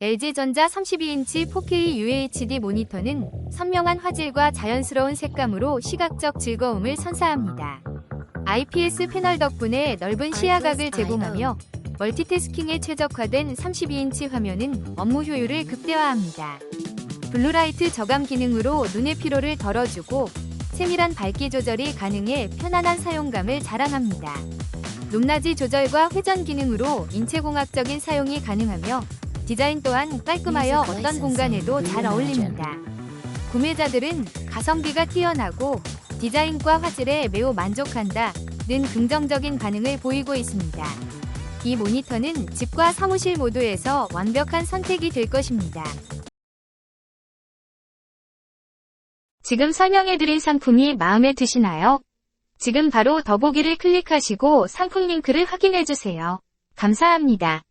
LG전자 32인치 4K UHD 모니터는 선명한 화질과 자연스러운 색감으로 시각적 즐거움을 선사합니다. IPS 패널 덕분에 넓은 시야각을 제공하며 멀티태스킹에 최적화된 32인치 화면은 업무 효율을 극대화합니다. 블루라이트 저감 기능으로 눈의 피로를 덜어주고 세밀한 밝기 조절이 가능해 편안한 사용감을 자랑합니다. 높낮이 조절과 회전 기능으로 인체공학적인 사용이 가능하며 디자인 또한 깔끔하여 어떤 공간에도 잘 어울립니다. 구매자들은 가성비가 뛰어나고 디자인과 화질에 매우 만족한다 는 긍정적인 반응을 보이고 있습니다. 이 모니터는 집과 사무실 모두에서 완벽한 선택이 될 것입니다. 지금 설명해드린 상품이 마음에 드시나요? 지금 바로 더보기를 클릭하시고 상품 링크를 확인해주세요. 감사합니다.